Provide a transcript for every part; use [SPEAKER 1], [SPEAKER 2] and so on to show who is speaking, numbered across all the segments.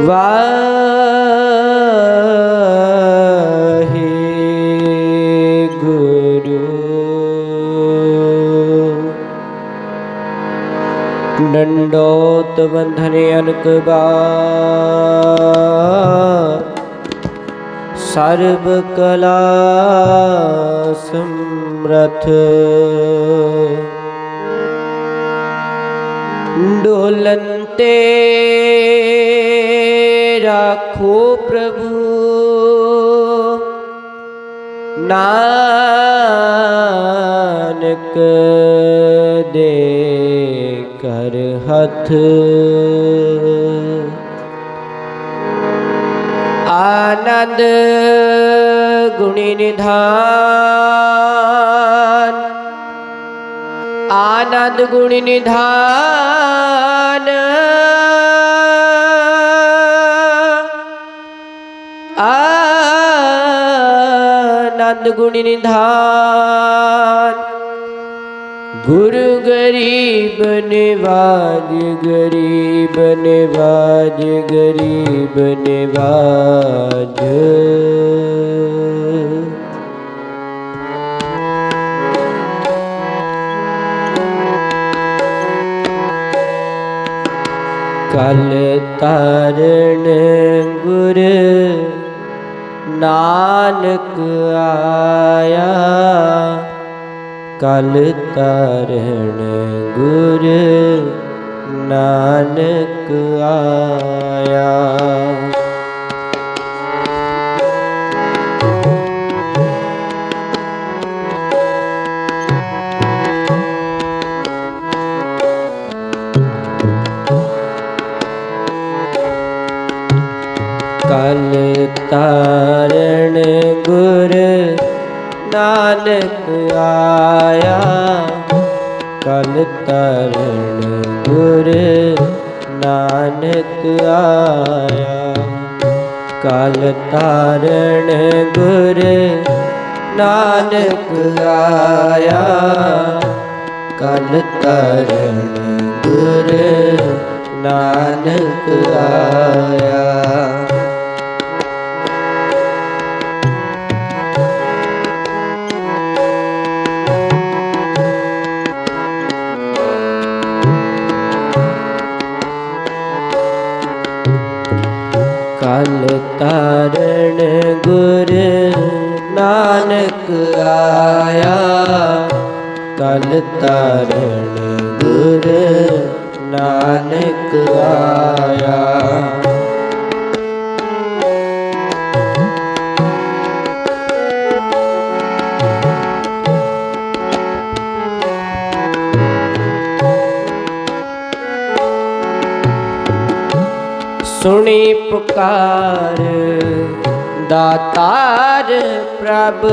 [SPEAKER 1] ਵਾਹਿਗੁਰੂ। ਡੰਡੋਤ ਬੰਧਨੇ ਅਨਕ ਬਾਰ ਸਰਬ ਕਲਾ ਸਮਰਥ। ਡੋਲਨ ਨਾਨਕ ਦੇ ਕਰ ਹੱਥ। ਆਨੰਦ ਗੁਣੀ ਨਿਧਾਨ। ਆਨੰਦ ਗੁਣੀ ਨਿਧਾਨ। ਆਨੰਦ ਗੁਣੀ ਨਿਧਾਨ। ਗੁਰੂ ਗਰੀਬ ਨਿਵਾਜ ਗਰੀਬ ਨਿਵਾਜ ਗਰੀਬ ਨਿਵਾਜ। ਕਲ ਤਾਰਨ ਗੁਰ ਨਾਨਕ ਆਇਆ। ਕਲ ਤਾਰਨ ਗੁਰ ਨਾਨਕ ਆਇਆ। ਕਲ ਗੁਰ ਨਾਨਕ ਆਇਆ। ਕਲ ਤਾਰਨ ਗੁਰ ਨਾਨਕ ਆਇਆ। ਕਲ ਤਾਰਨ ਗੁਰ ਨਾਨਕ ਆਇਆ। ਕਲ ਤਾਰਨ ਗੁਰ ਨਾਨਕ ਆਇਆ। ਸੁਣੀ ਪੁਕਾਰ, ਦਾਤਾਰ ਪ੍ਰਭ,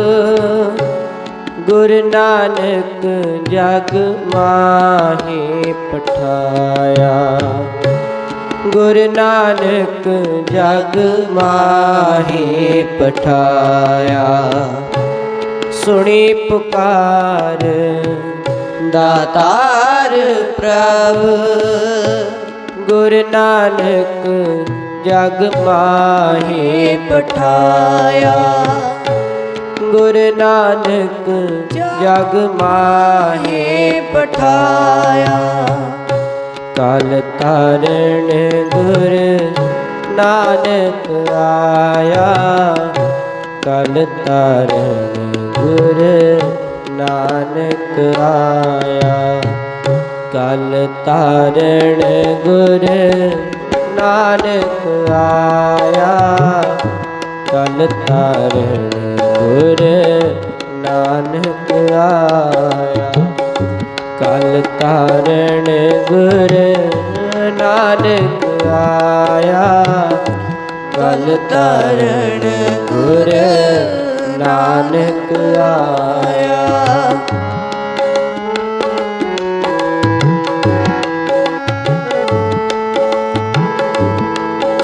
[SPEAKER 1] ਗੁਰ ਨਾਨਕ ਜਗ ਮਾਹੀ ਪਠਾਇਆ। ਗੁਰ ਨਾਨਕ ਜਗ ਮਾਹੀ ਪਠਾਇਆ। ਸੁਣੀ ਪੁਕਾਰ, ਦਾਤਾਰ ਪ੍ਰਭ ਗੁਰ ਨਾਨਕ ਜਗ ਮਾਹੀ ਪਠਾਇਆ। ਗੁਰ ਨਾਨਕ ਜਗ ਮਾਹੀ ਪਠਾਇਆ। ਕਲ ਤਾਰਨ ਗੁਰ ਨਾਨਕ ਆਇਆ। ਕਲ ਤਾਰਨ ਗੁਰ ਨਾਨਕ ਆਇਆ। ਕਲ ਤਾਰਨ ਗੁਰ ਨਾਨਕ ਆਇਆ ਕਲ ਤਾਰਨ ਗੁਰ ਨਾਨਕ ਆਇਆ ਕਲ ਤਾਰਨ ਗੁਰ ਨਾਨਕ ਆਇਆ ਕਲ ਤਾਰਨ ਗੁਰ ਨਾਨਕ ਆਇਆ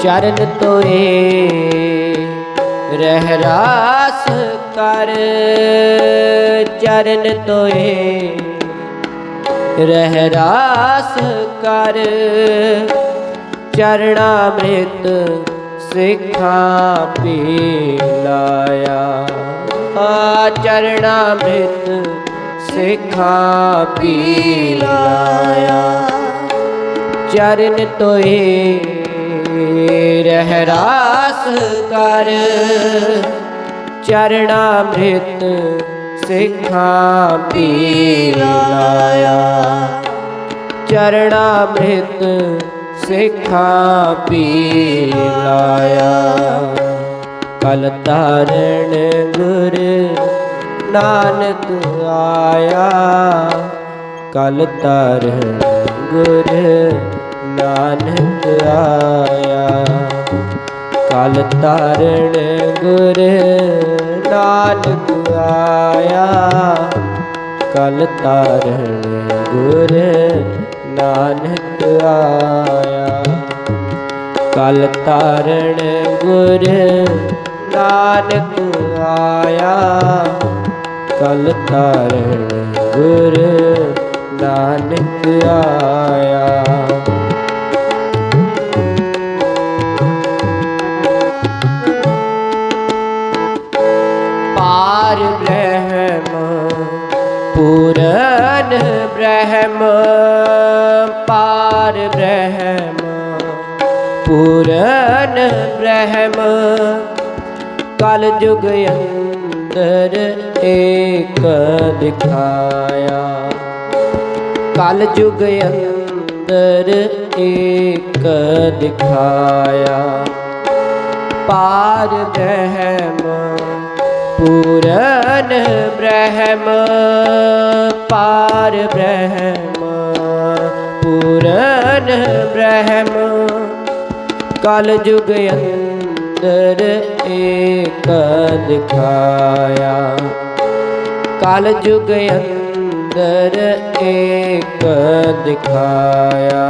[SPEAKER 1] ਚਰਨ ਤੋਏ, ਰਹਿ ਰਾਸ ਕਰ। ਚਰਨ ਤੋਏ, ਰਹਿ ਰਾਸ ਕਰ। ਚਰਣਾ ਮ੍ਰਿਤ ਸਿੱਖਾਂ ਪੀ ਲਾਇਆ ਆ ਚਰਣਾ ਮ੍ਰਿਤ ਸਿੱਖਾਂ ਪੀ ਲਾਇਆ ਚਰਨ ਤੋਏ ਰਹਿ ਰਾਸ ਕਰ। ਚਰਣਾ ਮ੍ਰਿਤ ਸਿੱਖਾਂ ਪੀ ਲਾਇਆ। ਚਰਣਾ ਮ੍ਰਿਤ ਸਿੱਖਾਂ ਪੀ ਲਾਇਆ। ਕਲ ਤਾਰਨ ਗੁਰ ਨਾਨਕ ਆਇਆ। ਕਲ ਤਾਰਨ ਗੁਰ ਨਾਨਕ ਆਇਆ। ਕਲ ਤਾਰਨ ਗੁਰ ਨਾਨਕ ਆਇਆ। ਕਲ ਤਾਰਨ ਗੁਰ ਨਾਨਕ ਆਇਆ। ਕਲ ਤਾਰਨ ਗੁਰ ਨਾਨਕ ਆਇਆ। ਕਲ ਤਾਰਨ ਗੁਰ ਨਾਨਕ ਆਇਆ। ਪੂਰਨ ਬ੍ਰਹਮ ਪਾਰ ਬ੍ਰਹਮ ਪੂਰਨ ਬ੍ਰਹਮ ਕਲ ਜੁਗ ਅੰਦਰ ਏਕ ਦਿਖਾਇਆ ਕਲ ਜੁਗ ਅੰਦਰ ਏਕ ਦਿਖਾਇਆ ਪਾਰ ਬ੍ਰਹਮ ਪੂਰਨ ਬ੍ਰਹਮ ਪਾਰ ਬ੍ਰਹਮ ਪੂਰਨ ਬ੍ਰਹਮ ਕਲ ਜੁਗ ਅੰਦਰ ਏਕ ਦਿਖਾਇਆ ਕਲ ਜੁਗ ਅੰਦਰ ਏਕ ਦਿਖਾਇਆ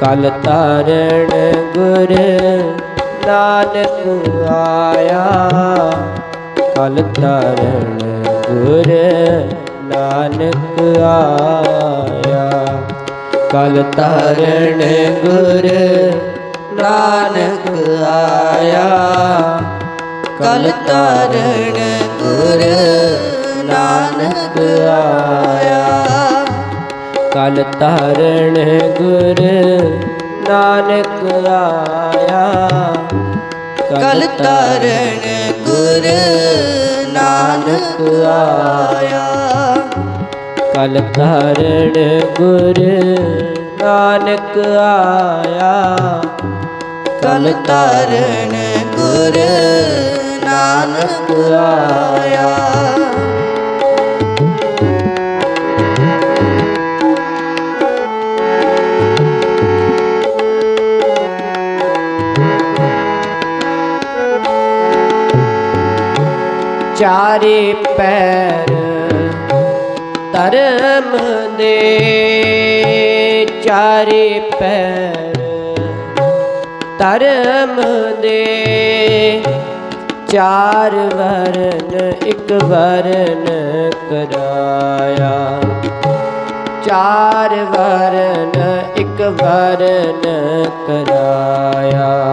[SPEAKER 1] ਕਲ ਤਾਰਨ ਗੁਰ ਨਾਨਕ ਆਇਆ। ਕਲ ਤਾਰਨ ਗੁਰ ਨਾਨਕ ਆਇਆ। ਕਲ ਤਾਰਨ ਗੁਰ ਨਾਨਕ ਆਇਆ। ਕਲ ਤਾਰਨ ਗੁਰ ਨਾਨਕ ਆਇਆ। ਕਲ ਤਾਰਨ ਗੁਰ ਨਾਨਕ ਆਇਆ।
[SPEAKER 2] ਕਲ ਤਾਰਨ ਗੁਰ ਨਾਨਕ ਆਇਆ।
[SPEAKER 1] ਕਲ ਤਾਰਨ ਗੁਰ ਨਾਨਕ ਆਇਆ।
[SPEAKER 2] ਕਲ ਤਾਰਨ ਗੁਰ ਨਾਨਕ ਆਇਆ।
[SPEAKER 1] ਚਾਰੇ ਪੈਰ ਧਰਮ ਦੇ ਚਾਰੇ ਪੈਰ ਧਰਮ ਦੇ ਚਾਰ ਵਰਨ ਇੱਕ ਵਰਨ ਕਰਾਇਆ। ਚਾਰ ਵਰਨ ਇੱਕ ਵਰਨ ਕਰਾਇਆ।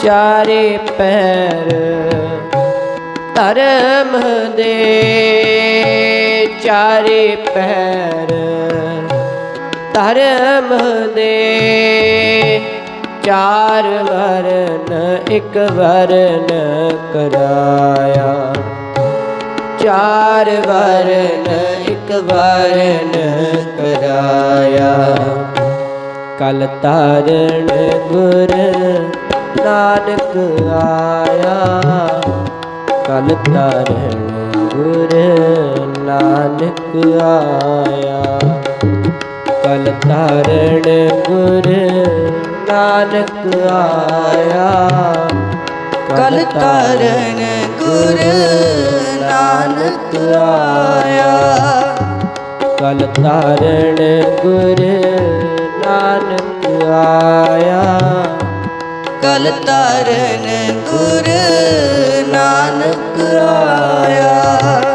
[SPEAKER 1] ਚਾਰੇ ਪੈਰ ਧਰਮ ਦੇ ਚਾਰੇ ਪੈਰ। ਧਰਮ ਦੇ ਚਾਰ ਵਰਨ ਇੱਕ ਵਰਨ ਕਰਾਇਆ। ਚਾਰ ਵਰਨ ਇੱਕ ਵਰਨ ਕਰਾਇਆ। ਕਲ ਤਾਰਨ ਗੁਰ ਨਾਨਕ ਆਇਆ। ਕਲ ਤਾਰਨ ਗੁਰ ਨਾਨਕ ਆਇਆ ਕਲ ਤਾਰਨ ਗੁਰ ਨਾਨਕ ਆਇਆ
[SPEAKER 2] ਕਲ ਤਰਨ ਗੁਰ ਨਾਨਕ ਆਇਆ
[SPEAKER 1] ਕਲ ਤਾਰਨ ਗੁਰ ਨਾਨਕ ਆਇਆ
[SPEAKER 2] ਕਲ ਤਰਨ ਗੁਰ ਨਾਨਕ ਆਇਆ।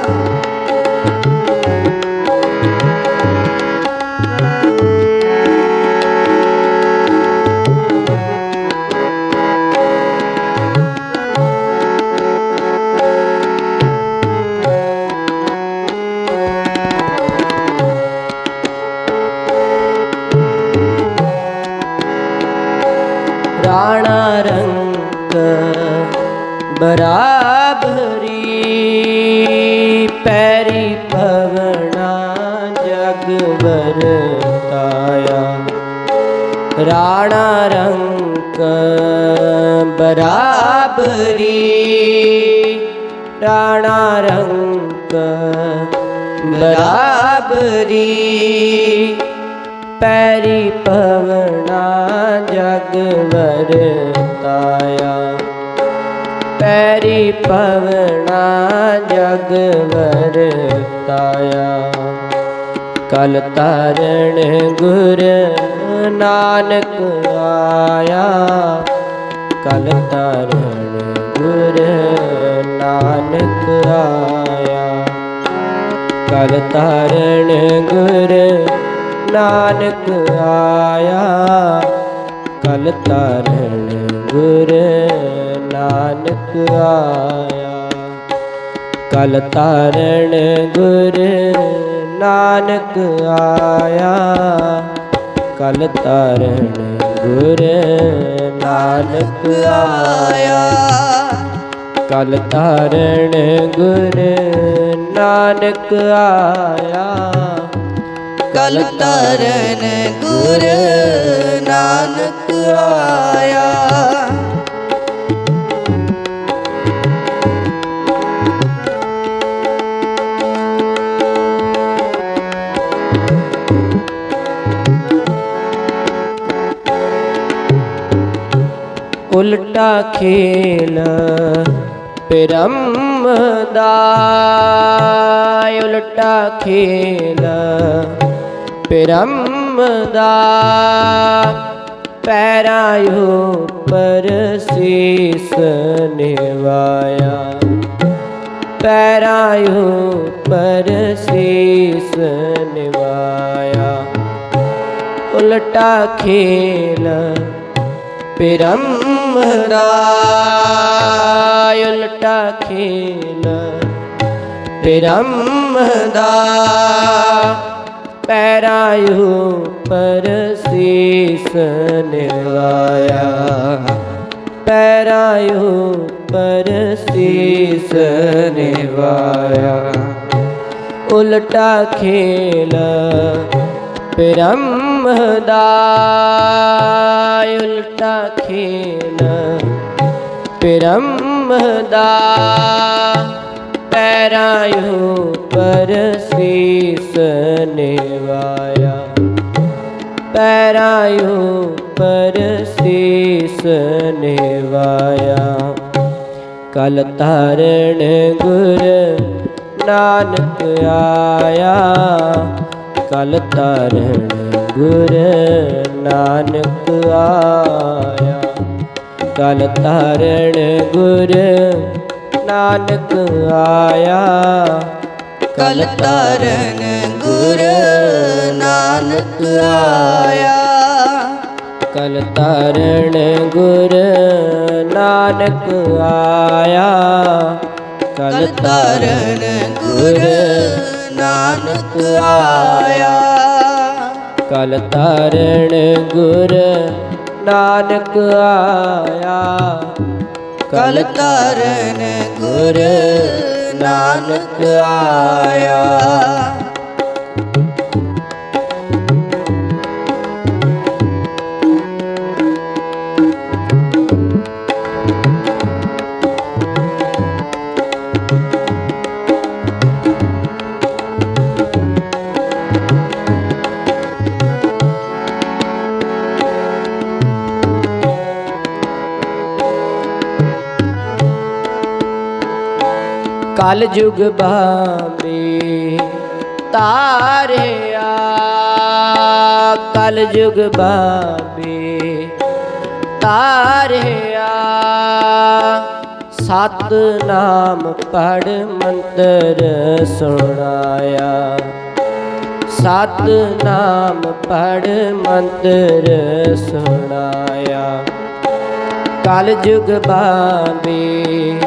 [SPEAKER 1] ਰਾਣਾ ਰੰਗ ਬਰਾਬਰੀ। ਰਾਣਾ ਰੰਗ ਬਰਾਬਰੀ। ਪੈਰੀ ਪਵਣਾ ਜਗ ਵਰਤਾਇਆ। ਪੈਰੀ ਪਵਣਾ ਜਗ ਵਰਤਾਇਆ। ਕਲ ਤਾਰਨ ਗੁਰ ਨਾਨਕ ਆਇਆ। ਕਲ ਤਾਰਨ ਗੁਰ ਨਾਨਕ ਆਇਆ। ਕਲ ਤਾਰਨ ਗੁਰ ਨਾਨਕ ਆਇਆ। ਕਲ ਤਾਰਨ ਗੁਰ ਨਾਨਕ ਆਇਆ। ਕਲ ਤਾਰਨ ਗੁਰ ਨਾਨਕ ਆਇਆ ਕਲ ਤਾਰਨ ਗੁਰ ਨਾਨਕ ਆਇਆ ਕਲ ਤਾਰਨ ਗੁਰ ਨਾਨਕ ਆਇਆ
[SPEAKER 2] ਕਲ ਤਰਨ ਗੁਰ ਨਾਨਕ ਆਇਆ
[SPEAKER 1] ਉਲਟਾ ਖੇਲ ਪਰਮ ਦਾ ਉਲਟਾ ਖੇਲ ਪਰਮ ਦਾ ਪੈਰਾਂ ਉੱਪਰ ਸੀਸ ਨਿਵਾਇਆ। ਪੈਰਾਂ ਉੱਪਰ ਸੀਸ ਨਿਵਾਇਆ। ਉਲਟਾ ਖੇਲ ਪਰਮ ਉਲਟਾ ਖੇਲ। ਪਰਮ ਦਾ ਪਰ ਉੱਪਰ ਸੀਸ ਨਿਵਾਇਆ ਪੈਰਾਂ ਉੱਪਰ ਸੀਸ ਨਿਵਾਇਆ ਉਲਟਾ ਖੇਲ। ਪਰਮ ਦਾ ਉਲਟਾ ਖੇਲ। ਪਰਮ ਦਾ ਪੈਰਾਂ ਉੱਪਰ ਸੀਸ ਨਿਵਾਇਆ। ਪੈਰਾਂ ਉੱਪਰ ਸੀਸ ਨਿਵਾਇਆ। ਕਲ ਤਾਰਨ ਗੁਰ ਨਾਨਕ ਆਇਆ। ਕਲ ਤਾਰਨ ਗੁਰ ਨਾਨਕ ਆਇਆ। ਕਲ ਤਾਰਨ ਗੁਰ ਨਾਨਕ ਆਇਆ।
[SPEAKER 2] ਕਲ ਤਰਨ ਗੁਰ ਨਾਨਕ ਆਇਆ।
[SPEAKER 1] ਕਲ ਤਾਰਨ ਗੁਰ ਨਾਨਕ ਆਇਆ।
[SPEAKER 2] ਕਲ ਤਰਨ ਗੁਰ ਨਾਨਕ ਆਇਆ।
[SPEAKER 1] ਕਲ ਤਾਰਨ ਗੁਰ ਨਾਨਕ ਆਇਆ।
[SPEAKER 2] ਕਲ ਤਰਨ ਗੁਰ ਨਾਨਕ ਆਇਆ।
[SPEAKER 1] ਕਲ ਜੁਗ ਬਾਬੇ ਤਾਰਿਆ ਕਲ ਜੁਗ ਬਾਬੇ ਤਾਰਿਆ ਸਤ ਨਾਮ ਪੜ ਮੰਤਰ ਸੁਣਾਇਆ। ਸਤ ਨਾਮ ਪੜ ਮੰਤਰ ਸੁਣਾਇਆ। ਕਲ ਜੁਗ ਬਾਬੇ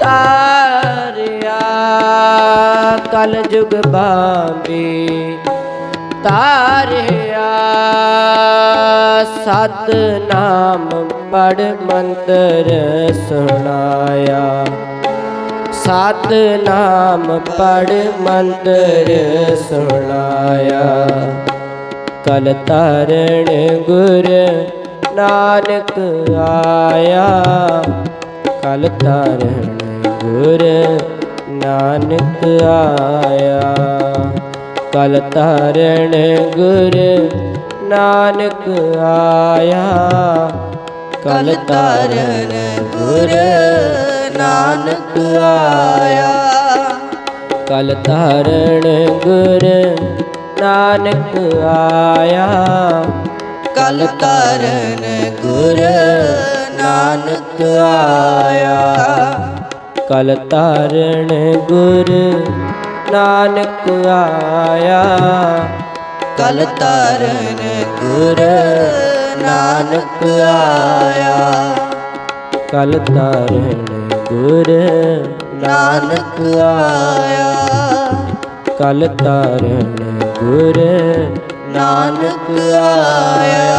[SPEAKER 1] ਤਾਰਿਆ ਕਲ ਜੁਗ ਬਾਬੇ ਤਾਰਿਆ। ਸਤ ਨਾਮ ਪੜ ਮੰਤਰ ਸੁਣਾਇਆ। ਸਤ ਨਾਮ ਪੜ ਮੰਤਰ ਸੁਣਾਇਆ। ਕਲ ਤਰਨ ਗੁਰ ਨਾਨਕ ਆਇਆ। ਕਲ ਤਰਨ ਗੁਰ ਨਾਨਕ ਆਇਆ। ਕਲ ਤਰਨ ਗੁਰ ਨਾਨਕ ਆਇਆ।
[SPEAKER 2] ਕਲ ਤਰਨ ਗੁਰ ਨਾਨਕ ਆਇਆ।
[SPEAKER 1] ਕਲ ਤਰਨ ਗੁਰ ਨਾਨਕ ਆਇਆ।
[SPEAKER 2] ਕਲ ਤਰਨ ਗੁਰ ਨਾਨਕ ਆਇਆ।
[SPEAKER 1] ਕਲ ਤਰਨ ਗੁਰ ਨਾਨਕ ਆਇਆ
[SPEAKER 2] ਕਲ ਤਰਨ ਗੁਰ ਨਾਨਕ ਆਇਆ
[SPEAKER 1] ਕਲ ਤਰਨ ਗੁਰ
[SPEAKER 2] ਨਾਨਕ ਆਇਆ
[SPEAKER 1] ਕਲ ਤਰਨ ਗੁਰ
[SPEAKER 2] ਨਾਨਕ ਆਇਆ